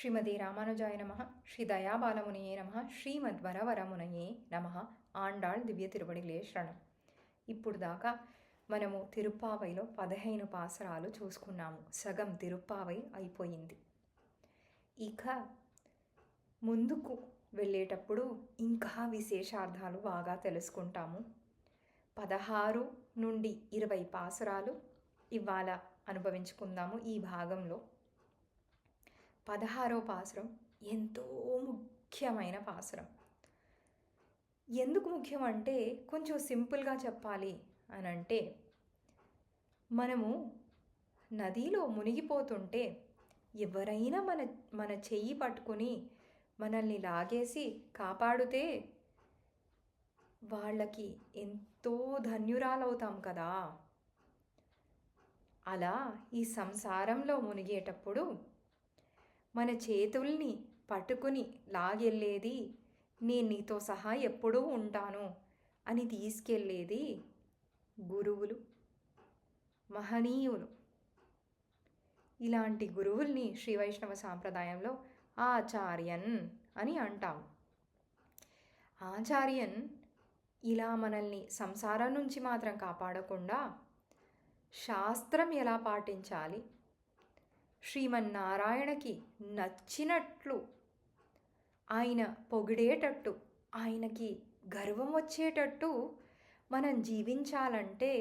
శ్రీమతి రామానుజాయ నమ. శ్రీ దయాబాలమునియే నమ. శ్రీమద్వరవరమునయే నమ. ఆండాళ్ దివ్య తిరువడిలే శరణం. ఇప్పుడు దాకా మనము తిరుప్పావైలో పదిహేను పాసరాలు చూసుకున్నాము. సగం తిరుప్పావై అయిపోయింది. ఇక ముందుకు వెళ్ళేటప్పుడు ఇంకా విశేషార్థాలు బాగా తెలుసుకుంటాము. పదహారు నుండి ఇరవై పాసురాలు ఇవాళ అనుభవించుకుందాము ఈ భాగంలో. పదహారో పాసురం ఎంతో ముఖ్యమైన పాసురం. ఎందుకు ముఖ్యం అంటే కొంచెం సింపుల్గా చెప్పాలి అని అంటే మనము నదిలో మునిగిపోతుంటే ఎవరైనా మన మన చెయ్యి పట్టుకుని మనల్ని లాగేసి కాపాడితే వాళ్ళకి ఎంతో ధన్యురాలవుతాం కదా. అలా ఈ సంసారంలో మునిగేటప్పుడు మన చేతుల్ని పట్టుకుని లాగెళ్ళేది నేను నీతో సహా ఎప్పుడూ ఉంటాను అని తీసుకెళ్ళేది గురువులు మహనీయులు. ఇలాంటి గురువుల్ని శ్రీ వైష్ణవ సాంప్రదాయంలో ఆచార్యన్ అని అంటాం ఆచార్యన్ ఇలా మనల్ని సంసారం నుంచి మాత్రం కాపాడకుండా శాస్త్రం ఎలా పాటించాలి శ్రీమన్నారాయణకి నచ్చినట్లు ఆయన పొగిడేటట్టు ఆయనకి గర్వం వచ్చేటట్టు మనం జీవించాలంటే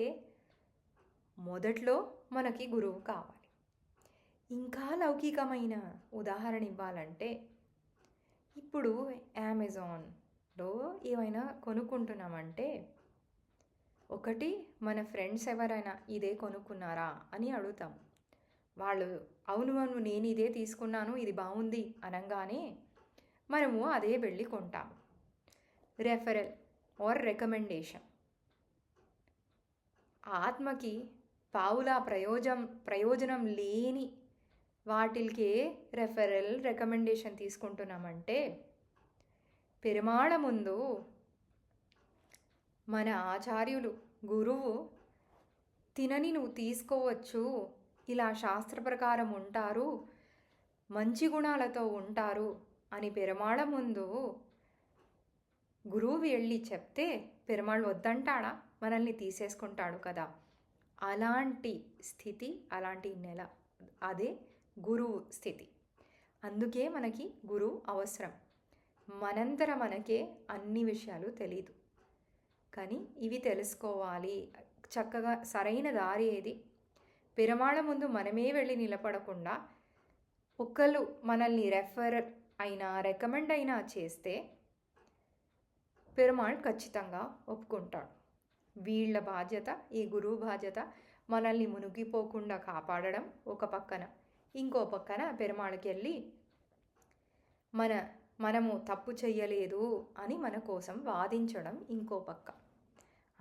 మొదట్లో మనకి గురువు కావాలి. ఇంకా లౌకికమైన ఉదాహరణ ఇవ్వాలంటే ఇప్పుడు అమెజాన్లో ఏమైనా కొనుక్కుంటున్నామంటే ఒకటి మన ఫ్రెండ్స్ ఎవరైనా ఇదే కొనుక్కున్నారా అని అడుగుతాం. వాళ్ళు అవును అవును నేను ఇదే తీసుకున్నాను ఇది బాగుంది అనగానే మనము అదే వెళ్ళి కొంటాము. Referral or recommendation. ఆత్మకి పావులా ప్రయోజనం ప్రయోజనం లేని వాటికే రెఫరల్ రికమెండేషన్ తీసుకుంటున్నామంటే పెరుమాళ ముందు మన ఆచార్యులు గురువు తినని నువ్వు తీసుకోవచ్చు ఇలా శాస్త్ర ప్రకారం ఉంటారు మంచి గుణాలతో ఉంటారు అని పెరుమాళ ముందు గురువు వెళ్ళి చెప్తే పెరుమాళ్ళు వద్దంటాడా? మనల్ని తీసేసుకుంటాడు కదా. అలాంటి స్థితి అలాంటి నెల అదే గురువు స్థితి. అందుకే మనకి గురువు అవసరం. మనంతర మనకే అన్ని విషయాలు తెలీదు. కానీ ఇవి తెలుసుకోవాలి. చక్కగా సరైన దారి ఏది? పెరమాళ ముందు మనమే వెళ్ళి నిలబడకుండా ఒకళ్ళు మనల్ని రెఫర్ అయినా రికమెండ్ అయినా చేస్తే పెరుమాళ్ ఖచ్చితంగా ఒప్పుకుంటాడు. వీళ్ళ బాధ్యత ఈ గురువు బాధ్యత మనల్ని మునిగిపోకుండా కాపాడడం ఒక పక్కన. ఇంకో పక్కన పెరుమాళకి వెళ్ళి మన మనము తప్పు చెయ్యలేదు అని మన కోసం వాదించడం ఇంకో పక్క.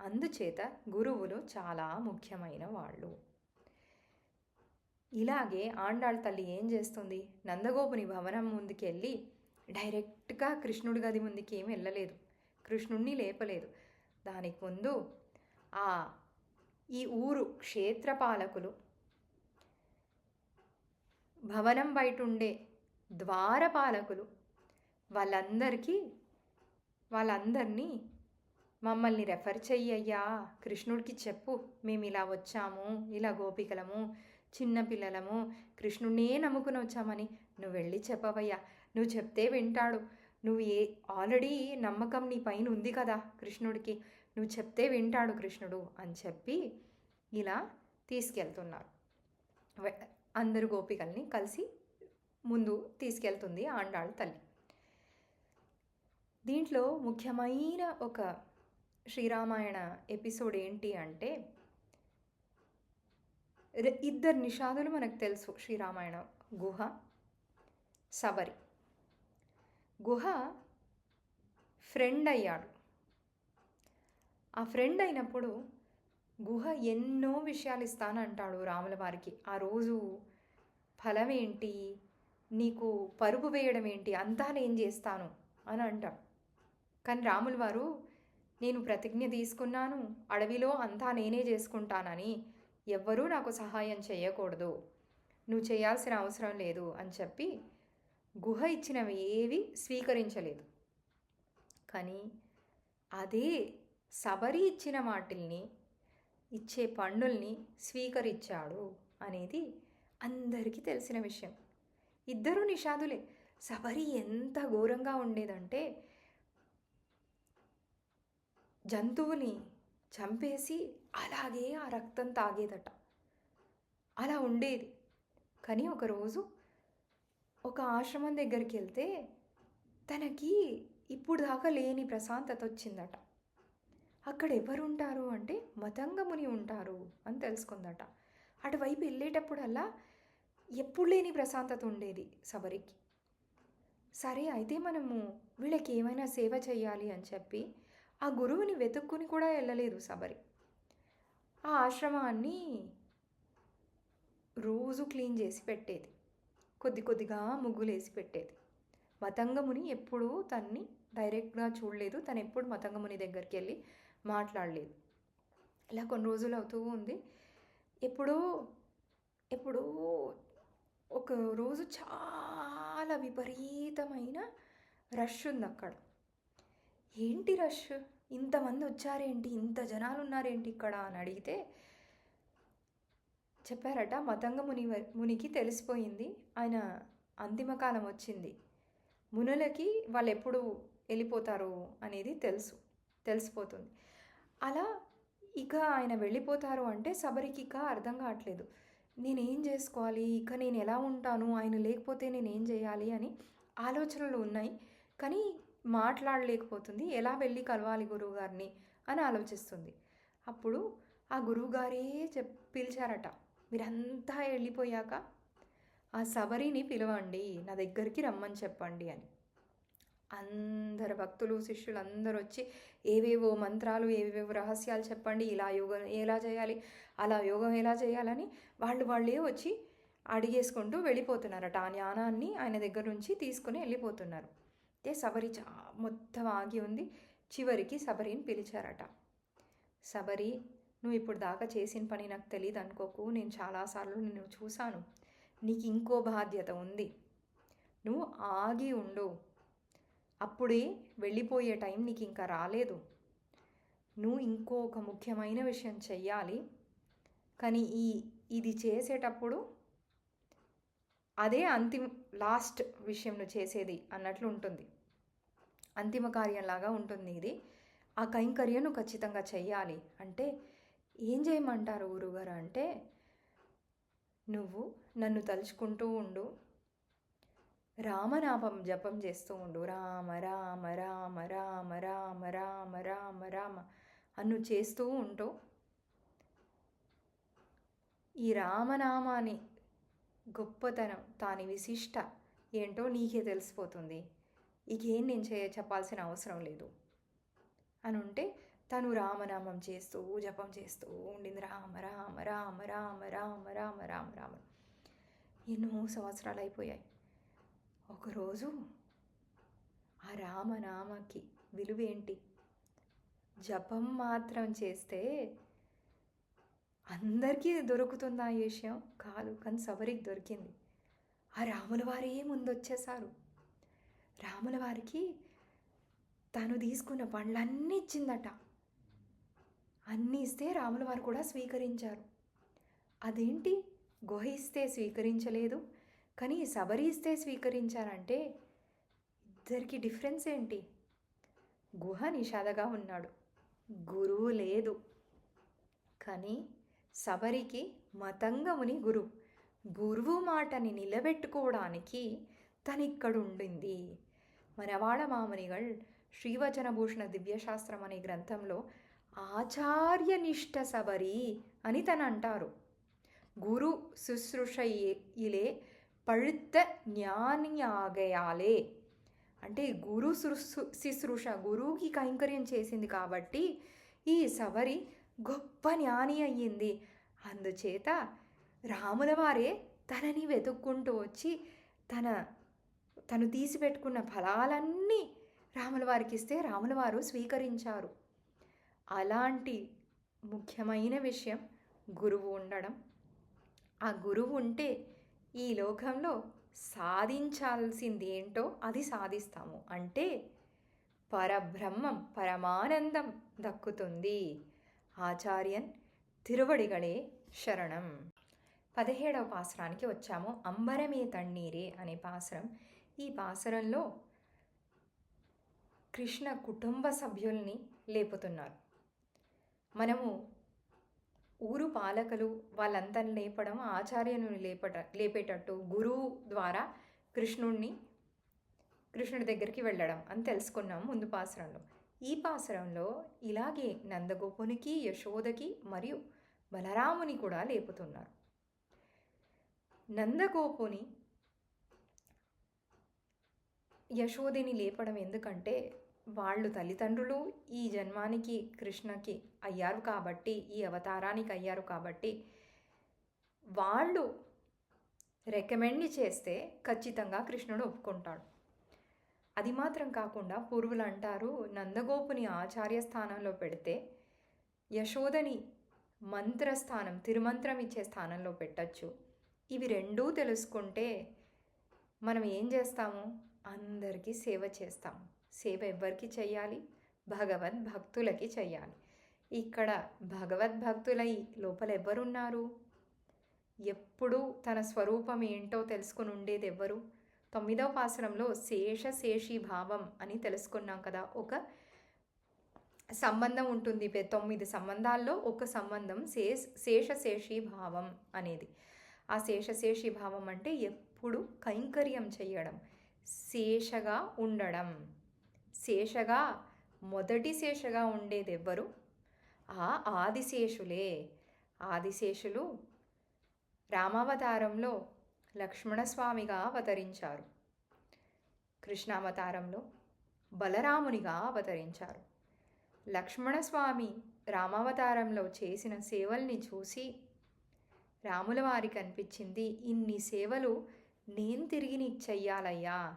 అందుచేత గురువులు చాలా ముఖ్యమైన వాళ్ళు. ఇలాగే ఆండాళ్ తల్లి ఏం చేస్తుంది? నందగోపుని భవనం ముందుకెళ్ళి డైరెక్ట్గా కృష్ణుడి గది ముందుకి ఏమి వెళ్ళలేదు. కృష్ణుణ్ణి లేపలేదు. దానికి ముందు ఆ ఈ ఊరు క్షేత్రపాలకులు భవనం బయట ఉండే ద్వారపాలకులు వాళ్ళందరికీ వాళ్ళందరినీ మమ్మల్ని రెఫర్ చెయ్యయ్యా. కృష్ణుడికి చెప్పు మేము ఇలా వచ్చాము ఇలా గోపికలము చిన్నపిల్లలము కృష్ణుడినే నమ్ముకుని వచ్చామని నువ్వు వెళ్ళి చెప్పవయ్యా. నువ్వు చెప్తే వింటాడు. నువ్వు ఏ ఆల్రెడీ నమ్మకం నీ పైన ఉంది కదా కృష్ణుడికి. నువ్వు చెప్తే వింటాడు కృష్ణుడు అని చెప్పి ఇలా తీసుకెళ్తున్నారు. అందరు గోపికల్ని కలిసి ముందు తీసుకెళ్తుంది ఆండాళ్ళ తల్లి. దీంట్లో ముఖ్యమైన ఒక శ్రీరామాయణ ఎపిసోడ్ ఏంటి అంటే ఇద్దరు నిషాదులు మనకు తెలుసు. శ్రీరామాయణ గుహ సబరి. గుహ ఫ్రెండ్ అయ్యాడు. ఆ ఫ్రెండ్ అయినప్పుడు గుహ ఎన్నో విషయాలు ఇస్తానంటాడు రాముల వారికి. ఆ రోజు ఫలం ఏంటి? నీకు పరుపు వేయడం ఏంటి? అంతా నేను చేస్తాను అని అంటాడు. కానీ రాముల వారు నేను ప్రతిజ్ఞ తీసుకున్నాను అడవిలో అంతా నేనే చేసుకుంటానని ఎవ్వరూ నాకు సహాయం చేయకూడదు. నువ్వు చేయాల్సిన అవసరం లేదు అని చెప్పి గుహ ఇచ్చినవి ఏవి స్వీకరించలేదు. కానీ అదే సబరి ఇచ్చిన వాటిల్ని ఇచ్చే పండుల్ని స్వీకరించాడు అనేది అందరికీ తెలిసిన విషయం. ఇద్దరు నిషాదులే. సబరి ఎంత ఘోరంగా ఉండేదంటే జంతువుని చంపేసి అలాగే ఆ రక్తం తాగేదట. అలా ఉండేది. కానీ ఒకరోజు ఒక ఆశ్రమం దగ్గరికి వెళ్తే తనకి ఇప్పుడు దాకా లేని ప్రశాంతత వచ్చిందట. అక్కడ ఎవరు ఉంటారు అంటే మతంగముని ఉంటారు అని తెలుసుకుందట. అటువైపు వెళ్ళేటప్పుడల్లా ఎప్పుడు లేని ప్రశాంతత ఉండేది శబరికి సరే అయితే మనము వీళ్ళకి ఏమైనా సేవ చేయాలి అని చెప్పి ఆ గురువుని వెతుక్కుని కూడా వెళ్ళలేదు శబరి ఆ ఆశ్రమాన్ని రోజు క్లీన్ చేసి పెట్టేది. కొద్ది కొద్దిగా ముగ్గులేసి పెట్టేది. మతంగముని ఎప్పుడూ తన్ని డైరెక్ట్గా చూడలేదు. తను ఎప్పుడు మతంగముని దగ్గరికి వెళ్ళి మాట్లాడలేదు. ఇలా కొన్ని రోజులు అవుతూ ఉంది. ఎప్పుడో ఎప్పుడో ఒక రోజు చాలా విపరీతమైన రష్ ఉంది అక్కడ ఏంటి రష్? ఇంతమంది వచ్చారేంటి? ఇంత జనాలు ఉన్నారేంటి ఇక్కడ? అని అడిగితే చెప్పారట మతంగ ముని మునికి తెలిసిపోయింది. ఆయన అంతిమకాలం వచ్చింది. మునులకి వాళ్ళు ఎప్పుడు వెళ్ళిపోతారు అనేది తెలుసు తెలిసిపోతుంది. అలా ఇక ఆయన వెళ్ళిపోతారు అంటే సబరికి ఇక అర్థం కావట్లేదు. నేనేం చేసుకోవాలి? ఇక నేను ఎలా ఉంటాను? ఆయన లేకపోతే నేను ఏం చేయాలి? అని ఆలోచనలు ఉన్నాయి. కానీ మాట్లాడలేకపోతుంది. ఎలా వెళ్ళి కలవాలి గురువుగారిని? అని ఆలోచిస్తుంది. అప్పుడు ఆ గురువుగారే చెప్ పిలిచారట. మీరంతా వెళ్ళిపోయాక ఆ సబరిని పిలవండి. నా దగ్గరికి రమ్మని చెప్పండి అని. అందరు భక్తులు శిష్యులు అందరూ వచ్చి ఏవేవో మంత్రాలు ఏవేవో రహస్యాలు చెప్పండి. ఇలా యోగం ఎలా చేయాలి? అలా యోగం ఎలా చేయాలని వాళ్ళు వాళ్ళే వచ్చి అడిగేసుకుంటూ వెళ్ళిపోతున్నారట. ఆ జ్ఞానాన్ని ఆయన దగ్గర నుంచి తీసుకుని వెళ్ళిపోతున్నారు. అయితే సబరి చా మొత్తం ఆగి ఉంది. చివరికి సబరిని పిలిచారట. సబరి నువ్వు ఇప్పుడు దాకా చేసిన పని నాకు తెలియదు అనుకోకు. నేను చాలాసార్లు నిన్ను చూశాను. నీకు ఇంకో బాధ్యత ఉంది. నువ్వు ఆగి ఉండు. అప్పుడే వెళ్ళిపోయే టైం నీకు ఇంకా రాలేదు. నువ్వు ఇంకో ఒక ముఖ్యమైన విషయం చెయ్యాలి. కానీ ఈ ఇది చేసేటప్పుడు అదే అంతిమ లాస్ట్ విషయం నువ్వు చేసేది అన్నట్లు ఉంటుంది. అంతిమ కార్యంలాగా ఉంటుంది ఇది. ఆ కైంకర్యను ఖచ్చితంగా చెయ్యాలి. అంటే ఏం చేయమంటారు గురుగారు అంటే నువ్వు నన్ను తలుచుకుంటూ ఉండు. రామనామం జపం చేస్తూ ఉండు. రామ రామ రామ రామ రామ రామ రామ రామ అన్ను చేస్తూ ఉంటూ ఈ రామనామాని గొప్పతనం దాని విశిష్ట ఏంటో నీకే తెలిసిపోతుంది. ఇకేం నేను చే చెప్పాల్సిన అవసరం లేదు. అని ఉంటే తను రామనామం చేస్తూ జపం చేస్తూ ఉండింది. రామ రామ రామ రామ రామ రామ రామ రామ. ఎన్నో సంవత్సరాలు అయిపోయాయి. ఒకరోజు ఆ రామనామకి విలువేంటి జపం మాత్రం చేస్తే అందరికీ దొరుకుతుందా ఈ విషయం? కాదు కానీ సవరికి దొరికింది. ఆ రాముల వారే ముందొచ్చేసారు రాముల వారికి తను తీసుకున్న పండ్లన్నీ ఇచ్చిందట. అన్నీ ఇస్తే రాముల వారు కూడా స్వీకరించారు. అదేంటి? గుహ ఇస్తే స్వీకరించలేదు కానీ శబరి ఇస్తే స్వీకరించారంటే ఇద్దరికి డిఫరెన్స్ ఏంటి? గుహ నిషాదగా ఉన్నాడు. గురువు లేదు. కానీ శబరికి మతంగముని గురువు గురువు మాటని నిలబెట్టుకోవడానికి తనిక్కడుండింది. మరవాళ మామనిగల్ శ్రీవచనభూషణ దివ్యశాస్త్రం అనే గ్రంథంలో ఆచార్యనిష్ట సబరి అని తను అంటారు గురు శుశ్రూష ఇలే జ్ఞాని జ్ఞానియాగయాలే. అంటే గురు శుశ్రూష గురువుకి కైంకర్యం చేసింది కాబట్టి ఈ సవరి గొప్ప జ్ఞాని అయ్యింది. అందుచేత రాముల వారే తనని వెతుక్కుంటూ వచ్చి తన తను తీసిపెట్టుకున్న ఫలాలన్నీ రాముల వారికి ఇస్తే రాముల వారు స్వీకరించారు. అలాంటి ముఖ్యమైన విషయం గురువు ఉండడం. ఆ గురువు ఉంటే ఈ లోకంలో సాధించాల్సింది ఏంటో అది సాధిస్తాము. అంటే పరబ్రహ్మం పరమానందం దక్కుతుంది. ఆచార్యన్ తిరువడిగళే శరణం. పదిహేడవ పాసరానికి వచ్చాము. అంబరమే తన్నీరే అనే పాసరం ఈ పాసరంలో కృష్ణ కుటుంబ సభ్యుల్ని లేపుతున్నారు. మనము ఊరు పాలకులు వాళ్ళందరిని లేపడం ఆచార్యుని లేపట లేపేటట్టు గురువు ద్వారా కృష్ణుణ్ణి కృష్ణుడి దగ్గరికి వెళ్ళడం అని తెలుసుకున్నాం ముందు పాసరంలో. ఈ పాసరంలో ఇలాగే నందగోపునికి యశోదకి మరియు బలరాముని కూడా లేపుతున్నారు. నందగోపుని యశోదిని లేపడం ఎందుకంటే వాళ్ళు తల్లిదండ్రులు ఈ జన్మానికి కృష్ణకి అయ్యారు కాబట్టి ఈ అవతారానికి అయ్యారు కాబట్టి వాళ్ళు రికమెండ్ చేస్తే ఖచ్చితంగా కృష్ణుడు ఒప్పుకుంటాడు. అది మాత్రం కాకుండా పూర్వులు అంటారు నందగోపుని ఆచార్య స్థానంలో పెడితే యశోదని మంత్రస్థానం తిరుమంత్రం ఇచ్చే స్థానంలో పెట్టచ్చు. ఇవి రెండూ తెలుసుకుంటే మనం ఏం చేస్తాము? అందరికీ సేవ చేస్తాము సేవ ఎవరికి చేయాలి భగవద్ భక్తులకి చేయాలి ఇక్కడ భగవద్భక్తులై లోపల ఎవరున్నారు? ఎప్పుడు తన స్వరూపం ఏంటో తెలుసుకుని ఉండేది ఎవరు? తొమ్మిదవ పాసరంలో శేష శేషి భావం అని తెలుసుకున్నాం కదా. ఒక సంబంధం ఉంటుంది తొమ్మిది సంబంధాల్లో ఒక సంబంధం శేష శేషశేషి భావం అనేది. ఆ శేషశేషి భావం అంటే ఎప్పుడు కైంకర్యం చేయడం శేషగా ఉండడం. శేషగా మొదటి శేషగా ఉండేది ఎవ్వరు ఆ ఆదిశేషులే. ఆదిశేషులు రామావతారంలో లక్ష్మణస్వామిగా అవతరించారు. కృష్ణావతారంలో బలరామునిగా అవతరించారు. లక్ష్మణస్వామి రామావతారంలో చేసిన సేవల్ని చూసి రాముల వారికి అనిపించింది ఇన్ని సేవలు నేను తిరిగి నీకు చెయ్యాలయ్యా.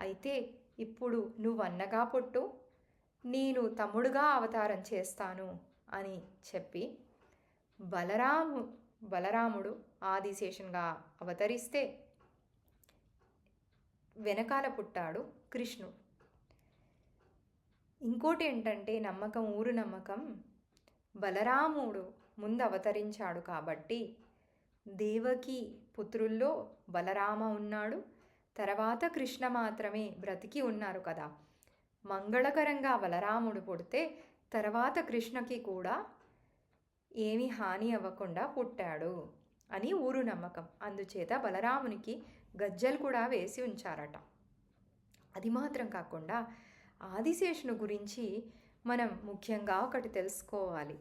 అయితే ఇప్పుడు నువ్వు అన్నగా పుట్టు నేను తమ్ముడుగా అవతారం చేస్తాను అని చెప్పి బలరాము బలరాముడు ఆదిశేషన్గా అవతరిస్తే వెనకాల పుట్టాడు కృష్ణుడు. ఇంకోటి ఏంటంటే నమ్మకం ఊరు నమ్మకం బలరాముడు ముందు అవతరించాడు కాబట్టి దేవకి పుత్రుల్లో బలరామ ఉన్నాడు. తర్వాత కృష్ణ మాత్రమే బ్రతికి ఉన్నారు కదా. మంగళకరంగా బలరాముడు పుడితే తర్వాత కృష్ణకి కూడా ఏమి హాని అవ్వకుండా పుట్టాడు అని ఊరు నమ్మకం. అందుచేత బలరామునికి గజ్జలు కూడా వేసి ఉంచారట. అది మాత్రం కాకుండా ఆదిశేషుని గురించి మనం ముఖ్యంగా ఒకటి తెలుసుకోవాలి.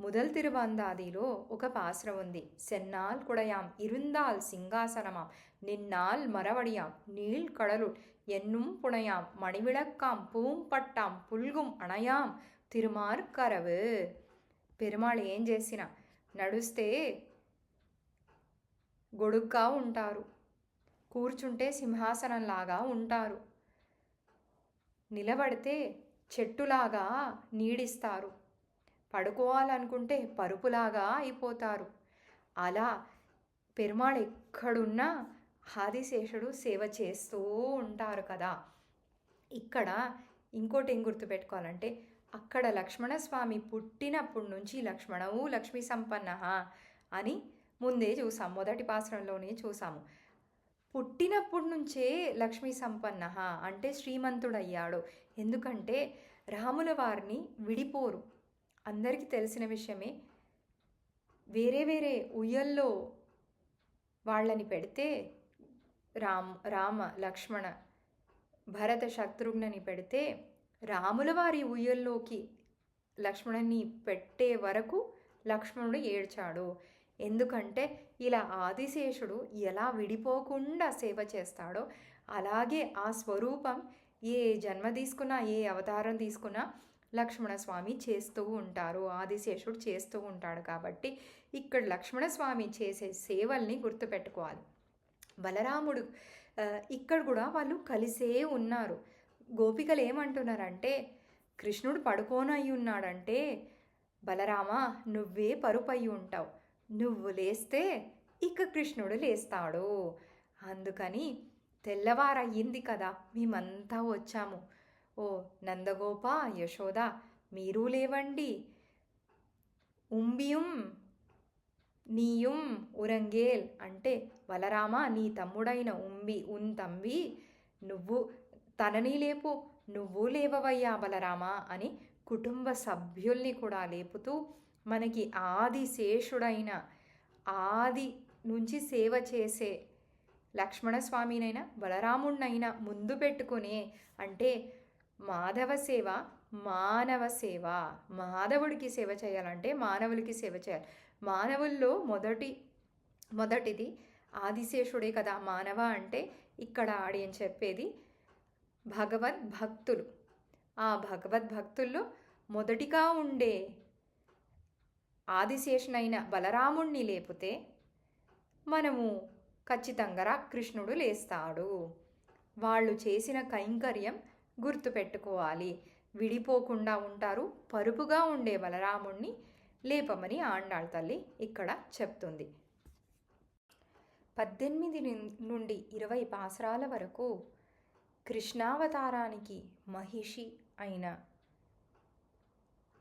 முதல் திருவந்தாதியிலோ ఒక పాసర ఉంది சென்னால் குடையாம் இருந்தால் சிங்காசனமாம் நின்னால் மரவடியாம் நீள் கடலுள் என்னும் புனையாம் மணிவிளக்காம் பூம்பட்டாம் புల్கும் అణయాం తిరుమార్కరవు పెరుమాళ్ ఏం చేసినా నడుస్తే గొడుగ్గా ఉంటారు కూర్చుంటే సింహాసనంలాగా ఉంటారు నిలబడితే చెట్టులాగా నీడిస్తారు పడుకోవాలనుకుంటే పరుపులాగా అయిపోతారు. అలా పెరుమాళ్ ఎక్కడున్నా ఆదిశేషుడు సేవ చేస్తూ ఉంటారు కదా. ఇక్కడ ఇంకోటి ఏం గుర్తుపెట్టుకోవాలంటే అక్కడ లక్ష్మణస్వామి పుట్టినప్పటి నుంచి లక్ష్మణవు లక్ష్మీ సంపన్న అని ముందే చూసాం. మొదటి పాశ్రంలోనే చూసాము. పుట్టినప్పటి నుంచే లక్ష్మీ సంపన్న అంటే శ్రీమంతుడయ్యాడు. ఎందుకంటే రాముల వారిని విడిపోరు. అందరికీ తెలిసిన విషయమే వేరే వేరే ఉయ్యల్లో వాళ్ళని పెడితే రామ్ రామ లక్ష్మణ భరత శత్రుఘ్నని పెడితే రాముల వారి ఉయ్యల్లోకి లక్ష్మణుని పెట్టే వరకు లక్ష్మణుడు ఏడ్చాడు. ఎందుకంటే ఇలా ఆదిశేషుడు ఎలా విడిపోకుండా సేవ చేస్తాడో అలాగే ఆ స్వరూపం ఏ జన్మ తీసుకున్నా ఏ అవతారం తీసుకున్నా లక్ష్మణస్వామి చేస్తూ ఉంటారు ఆదిశేషుడు చేస్తూ ఉంటాడు కాబట్టి ఇక్కడ లక్ష్మణస్వామి చేసే సేవల్ని గుర్తుపెట్టుకోవాలి. బలరాముడు ఇక్కడ కూడా వాళ్ళు కలిసే ఉన్నారు. గోపికలు ఏమంటున్నారంటే కృష్ణుడు పడుకోనయ్యి ఉన్నాడంటే బలరామ నువ్వే పరుపయ్యి ఉంటావు. నువ్వు లేస్తే ఇక కృష్ణుడు లేస్తాడు. అందుకని తెల్లవారయ్యింది కదా మేమంతా వచ్చాము. ఓ నందగోప యశోద మీరు లేవండి. ఉంబియుం నీయుం ఉరంగేల్ అంటే బలరామ నీ తమ్ముడైన ఉంబి ఉన్ తంబి నువ్వు తనని లేపు నువ్వు లేవవయ్యా బలరామ అని కుటుంబ సభ్యుల్ని కూడా లేపుతూ మనకి ఆది శేషుడైన ఆది నుంచి సేవ చేసే లక్ష్మణస్వామినైనా బలరాముడినైనా ముందు పెట్టుకునే అంటే మాధవ సేవ మానవ సేవ. మాధవుడికి సేవ చేయాలంటే మానవులకి సేవ చేయాలి. మానవుల్లో మొదటి మొదటిది ఆదిశేషుడే కదా. మానవ అంటే ఇక్కడ ఆడియన్ చెప్పేది భగవద్ భక్తులు. ఆ భగవద్ భక్తుల్లో మొదటిగా ఉండే ఆదిశేషునైన బలరాముణ్ణి లేపితే మనము ఖచ్చితంగా కృష్ణుడు లేస్తాడు. వాళ్ళు చేసిన కైంకర్యం గుర్తుపెట్టుకోవాలి. విడిపోకుండా ఉంటారు. పరుపుగా ఉండే బలరాముణ్ణి లేపమని ఆండాళ్ తల్లి ఇక్కడ చెప్తుంది. పద్దెనిమిది నుండి ఇరవై పాసరాల వరకు కృష్ణావతారానికి మహిషి అయిన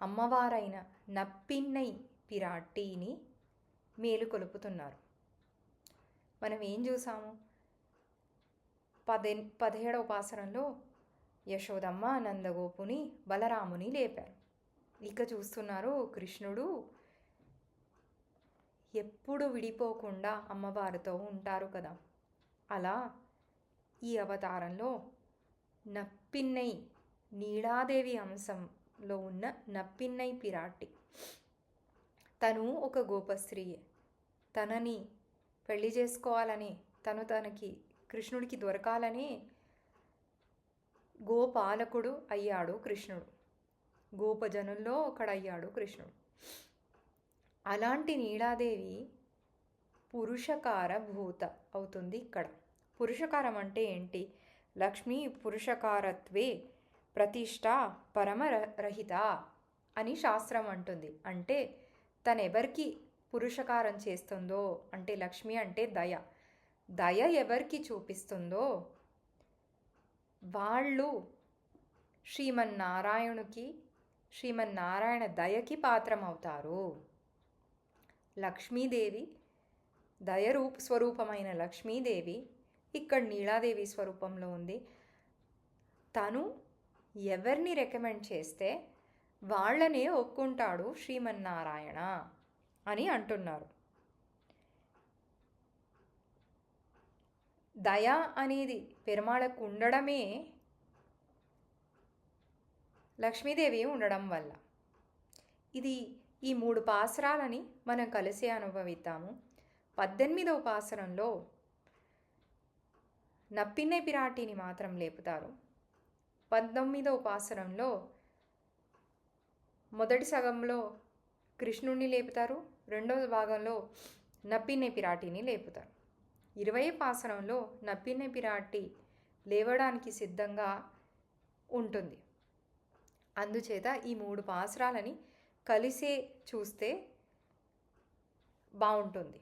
అమ్మవారైన నప్పిన్నై పిరాట్టిని మేలుకొలుపుతున్నారు మనం ఏం చూసాము? పదే పదిహేడవ పాసరంలో యశోదమ్మ నందగోపుని బలరాముని లేపారు. ఇక చూస్తున్నారు కృష్ణుడు ఎప్పుడు విడిపోకుండా అమ్మవారితో ఉంటారు కదా. అలా ఈ అవతారంలో నప్పిన్నై నీడాదేవి అంశంలో ఉన్న నప్పిన్నై పిరాటి. తను ఒక గోపస్త్రీయే. తనని పెళ్ళి చేసుకోవాలని తను తనకి కృష్ణుడికి దొరకాలని గోపాలకుడు అయ్యాడు కృష్ణుడు. గోపజనుల్లో ఒకడయ్యాడు కృష్ణుడు. అలాంటి నీలాదేవి పురుషకార భూత అవుతుంది ఇక్కడ. పురుషకారం అంటే ఏంటి? లక్ష్మీ పురుషకారత్వే ప్రతిష్ట పరమరహిత అని శాస్త్రం అంటుంది. అంటే తనెవరికి పురుషకారం చేస్తుందో అంటే లక్ష్మి అంటే దయ. దయ ఎవరికి చూపిస్తుందో వాళ్ళు శ్రీమన్నారాయణుకి శ్రీమన్నారాయణ దయకి పాత్రమవుతారు. లక్ష్మీదేవి దయరూప్ స్వరూపమైన లక్ష్మీదేవి ఇక్కడ నీలాదేవి స్వరూపంలో ఉంది. తను ఎవరిని రికమెండ్ చేస్తే వాళ్ళనే ఒప్పుకుంటాడు శ్రీమన్నారాయణ అని అంటున్నారు. దయ అనేది పెరుమాళకు ఉండడమే లక్ష్మీదేవి ఉండడం వల్ల. ఇది ఈ మూడు పాసరాలని మనం కలిసి అనుభవిద్దాము. పద్దెనిమిదవ పాసరంలో నప్పిన్నె పిరాటిని మాత్రం లేపుతారు. పంతొమ్మిదవ పాసరంలో మొదటి సగంలో కృష్ణుణ్ణి లేపుతారు. రెండవ భాగంలో నప్పిన్నె పిరాటిని లేపుతారు. ఇరవై పాసనంలో నప్పిన్నె లేవడానికి సిద్ధంగా ఉంటుంది. అందుచేత ఈ మూడు పాసరాలని కలిసే చూస్తే బాగుంటుంది.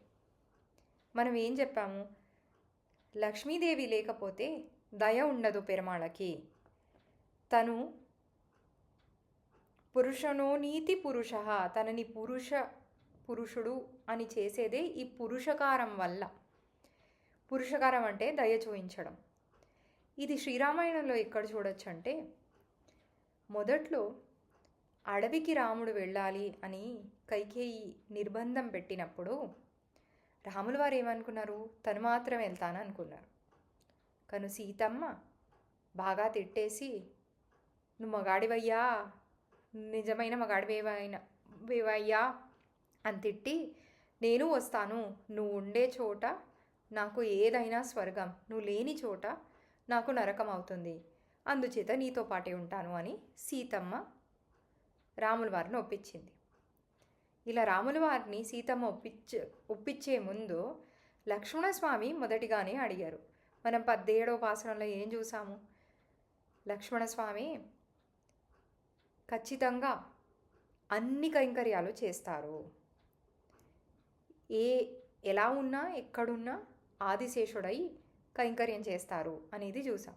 మనం ఏం చెప్పాము? లక్ష్మీదేవి లేకపోతే దయ ఉండదు పెరమాళకి. తను పురుషనో నీతి పురుష తనని పురుష పురుషుడు అని చేసేదే ఈ పురుషకారం వల్ల. పురుషకారం అంటే దయ చూయించడం. ఇది శ్రీరామాయణంలో ఎక్కడ చూడొచ్చు అంటే మొదట్లో అడవికి రాముడు వెళ్ళాలి అని కైకేయి నిర్బంధం పెట్టినప్పుడు రాములు వారు ఏమనుకున్నారు? తను మాత్రం వెళ్తాను అనుకున్నారు. కను సీతమ్మ బాగా తిట్టేసి నువ్వు మగాడివయ్యా నిజమైన మగాడివేవైనా వేవయ్యా అని తిట్టి నేను వస్తాను నువ్వు ఉండే చోట నాకు ఏదైనా స్వర్గం నువ్వు లేని చోట నాకు నరకం అవుతుంది. అందుచేత నీతో పాటే ఉంటాను అని సీతమ్మ రాముల వారిని ఒప్పించింది. ఇలా రాముల వారిని సీతమ్మ ఒప్పించే ఒప్పించే ముందు లక్ష్మణస్వామి మొదటిగానే అడిగారు. మనం పద్దేడవ పాసనంలో ఏం చూసాము? లక్ష్మణస్వామి ఖచ్చితంగా అన్ని కైంకర్యాలు చేస్తారు. ఏ ఎలా ఉన్నా ఎక్కడున్నా ఆదిశేషుడై కైంకర్యం చేస్తారు అనేది చూసాం.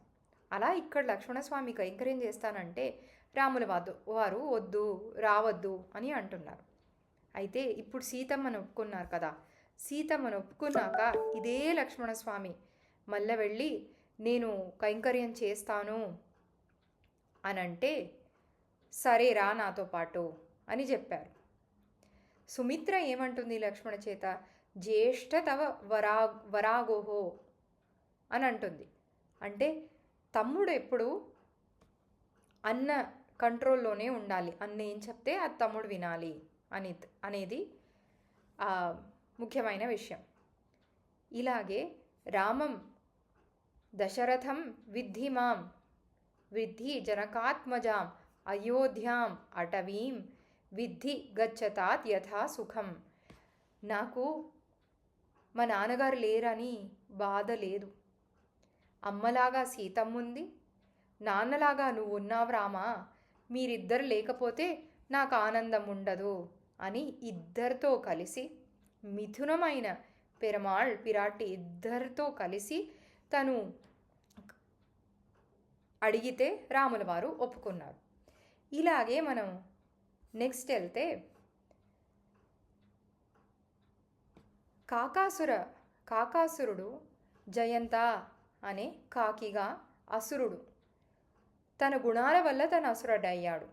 అలా ఇక్కడ లక్ష్మణస్వామి కైంకర్యం చేస్తానంటే రాముల వాదు వారు వద్దు రావద్దు అని అంటున్నారు. అయితే ఇప్పుడు సీతమ్మను ఒప్పుకున్నారు కదా సీతమ్మను ఒప్పుకున్నాక ఇదే లక్ష్మణస్వామి మళ్ళీ వెళ్ళి నేను కైంకర్యం చేస్తాను అని అంటే సరే రా నాతో పాటు అని చెప్పారు. సుమిత్ర ఏమంటుంది లక్ష్మణ చేత? జ్యేష్ఠ తవ వరా వరాగోహో అని అంటుంది అంటే తమ్ముడు ఎప్పుడు అన్న కంట్రోల్లోనే ఉండాలి. అన్న ఏం చెప్తే అది తమ్ముడు వినాలి అని అనేది ముఖ్యమైన విషయం. ఇలాగే రామం దశరథం విద్ధి మాం విద్ధి జనకాత్మజాం అయోధ్యాం అటవీం విద్ధి గచ్చతాత్ యథా సుఖం. నాకు మా నాన్నగారు లేరని బాధ లేదు. అమ్మలాగా సీతమ్ముంది. నాన్నలాగా నువ్వు ఉన్నావు రామా. మీరిద్దరు లేకపోతే నాకు ఆనందం ఉండదు అని ఇద్దరితో కలిసి మిథునమైన పెరమాళ్ పిరాటి ఇద్దరితో కలిసి తను అడిగితే రాముల వారు ఒప్పుకున్నారు. ఇలాగే మనం నెక్స్ట్ వెళ్తే కాకాసుర కాకాసురుడు జయంత అనే కాకిగా అసురుడు. తన గుణాల వల్ల తన అసురుడయ్యాడు.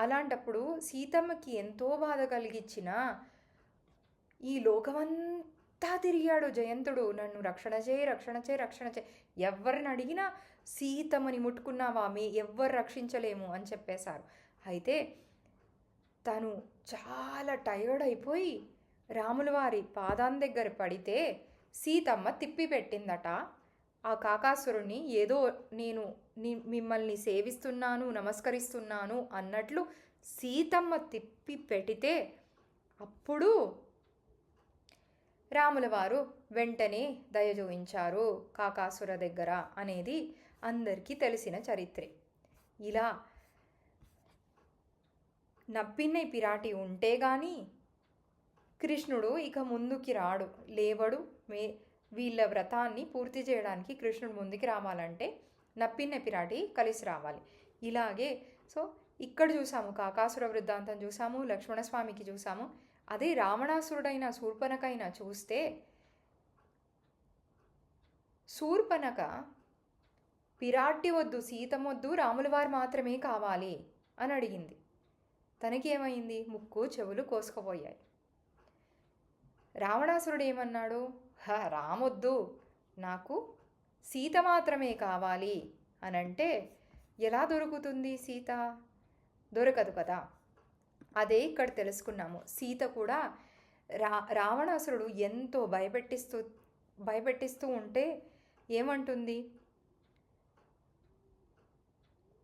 అలాంటప్పుడు సీతమ్మకి ఎంతో బాధ కలిగించిన ఈ లోకమంతా తిరిగాడు జయంతుడు. నన్ను రక్షణ చేయి రక్షణ చేయి రక్షణ చేయి. ఎవరిని అడిగినా సీతమ్మని ముట్టుకున్నావా? మీ ఎవ్వరు రక్షించలేము అని చెప్పేశారు. అయితే తను చాలా టైర్డ్ అయిపోయి రాములవారి పాదాం దగ్గర పడితే సీతమ్మ తిప్పి పెట్టిందట. ఆ కాకాసురుణ్ణి ఏదో నేను మిమ్మల్ని సేవిస్తున్నాను నమస్కరిస్తున్నాను అన్నట్లు సీతమ్మ తిప్పి పెడితే అప్పుడు రాముల వారు వెంటనే దయ చూపించారు కాకాసుర దగ్గర అనేది అందరికీ తెలిసిన చరిత్రే. ఇలా నప్పిన్నై పిరాటి ఉంటే కానీ కృష్ణుడు ఇక ముందుకి రాడు. లేవడు. మే వీళ్ళ వ్రతాన్ని పూర్తి చేయడానికి కృష్ణుడు ముందుకి రావాలంటే నప్పిన్న పిరాటి కలిసి రావాలి. ఇలాగే సో ఇక్కడ చూసాము కాకాసుర వృద్ధాంతం చూసాము లక్ష్మణస్వామికి చూసాము. అదే రావణాసురుడైన శూర్పనకైనా చూస్తే శూర్పనక పిరాట్టి వద్దు సీతమొద్దు రాములవారు మాత్రమే కావాలి అని అడిగింది. తనకి ఏమైంది ముక్కు చెవులు కోసుకుపోయాయి. రావణాసురుడు ఏమన్నాడు? హ రామొద్దు. నాకు సీత మాత్రమే కావాలి. అని అంటే ఎలా దొరుకుతుంది సీత? దొరకదు కదా. అదే ఇక్కడ తెలుసుకున్నాము. సీత కూడా రా రావణాసురుడు ఎంతో భయపెట్టిస్తూ భయపెట్టిస్తూ ఉంటే ఏమంటుంది?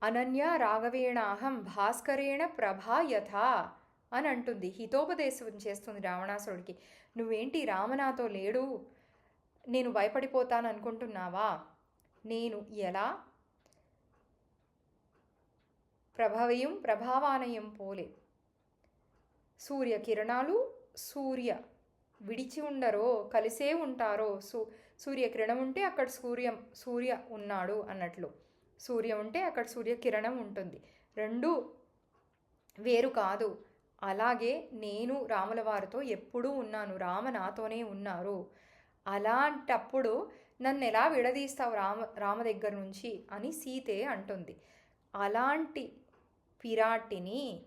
అనన్య రాఘవేణాహం భాస్కరేణ ప్రభా యథా. అని అంటుంది. హితోపదేశం చేస్తుంది రావణాసురుడికి. నువ్వేంటి రామనాతో లేడు? నేను భయపడిపోతాను అనుకుంటున్నావా? నేను ఎలా? ప్రభవయం ప్రభావానయం పోలే. సూర్య కిరణాలు సూర్య విడిచి ఉండరో కలిసే ఉంటారో సూ సూర్యకిరణం ఉంటే అక్కడ సూర్య సూర్య ఉన్నాడు అన్నట్లు. సూర్య ఉంటే అక్కడ సూర్యకిరణం ఉంటుంది. రెండు వేరు కాదు. అలాగే నేను రాముల వారితో ఎప్పుడూ ఉన్నాను. రామ నాతోనే ఉన్నారు. అలాంటప్పుడు నన్ను ఎలా విడదీస్తావు రామ రామ దగ్గర నుంచి? అని సీతే అంటుంది. అలాంటి పిరాటిని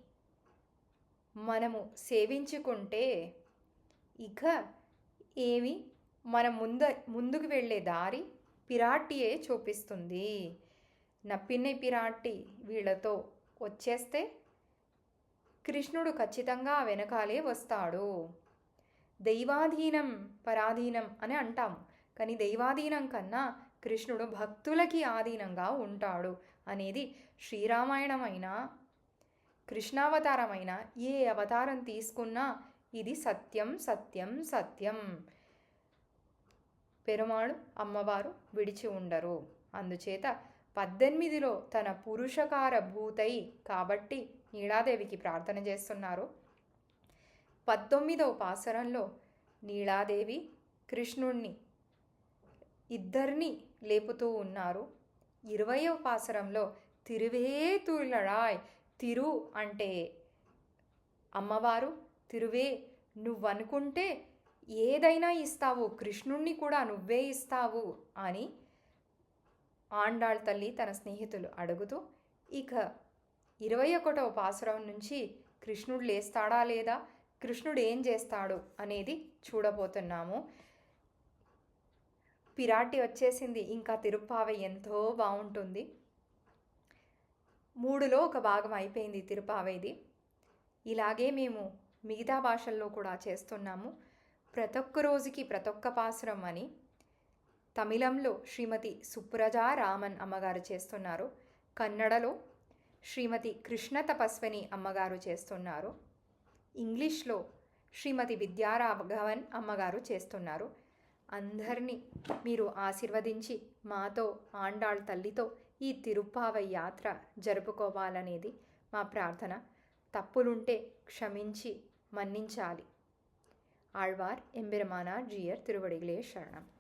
మనము సేవించుకుంటే ఇక ఏమి? మనం ముంద ముందుకు వెళ్ళే దారి పిరాటియే చూపిస్తుంది. నప్పిన్నై పిరాటి వీళ్ళతో వచ్చేస్తే కృష్ణుడు ఖచ్చితంగా వెనకాలే వస్తాడు. దైవాధీనం పరాధీనం అని అంటాం. కానీ దైవాధీనం కన్నా కృష్ణుడు భక్తులకి ఆధీనంగా ఉంటాడు అనేది శ్రీరామాయణమైన కృష్ణావతారమైన ఏ అవతారం తీసుకున్నా ఇది సత్యం సత్యం సత్యం. పెరుమాళు అమ్మవారు విడిచి ఉండరు. అందుచేత పద్దెనిమిదిలో తన పురుషకార భూతై కాబట్టి నీళాదేవికి ప్రార్థన చేస్తున్నారు. పద్దొమ్మిదవ పాసరంలో నీళాదేవి కృష్ణుణ్ణి ఇద్దరిని లేపుతూ ఉన్నారు. ఇరవయవ పాసరంలో తిరువేతులడాయ్ తిరు అంటే అమ్మవారు తిరువే నువ్వనుకుంటే ఏదైనా ఇస్తావు కృష్ణుణ్ణి కూడా నువ్వే ఇస్తావు అని ఆండాళ్ తల్లి తన స్నేహితులు అడుగుతూ ఇక ఇరవై ఒకటవ పాసురం నుంచి కృష్ణుడు లేస్తాడా లేదా? కృష్ణుడు ఏం చేస్తాడు అనేది చూడబోతున్నాము. పిరాటి వచ్చేసింది. ఇంకా తిరుప్పావ ఎంతో బాగుంటుంది మూడులో ఒక భాగం అయిపోయింది తిరుపావేది ఇలాగే మేము మిగతా భాషల్లో కూడా చేస్తున్నాము. ప్రతి ఒక్క రోజుకి ప్రతి ఒక్క పాసురం అని తమిళంలో శ్రీమతి సుప్రజా రామన్ అమ్మగారు చేస్తున్నారు. కన్నడలో శ్రీమతి కృష్ణ తపస్విని అమ్మగారు చేస్తున్నారు. ఇంగ్లీష్లో శ్రీమతి విద్యారాఘవన్ అమ్మగారు చేస్తున్నారు. అందరినీ మీరు ఆశీర్వదించి మాతో ఆండాళ్ తల్లితో ఈ తిరుప్పావ యాత్ర జరుపుకోవాలనేది మా ప్రార్థన. తప్పులుంటే క్షమించి మన్నించాలి. ఆళ్వార్ ఎంబెరమానా జియర్ తిరువడిగలే శరణం.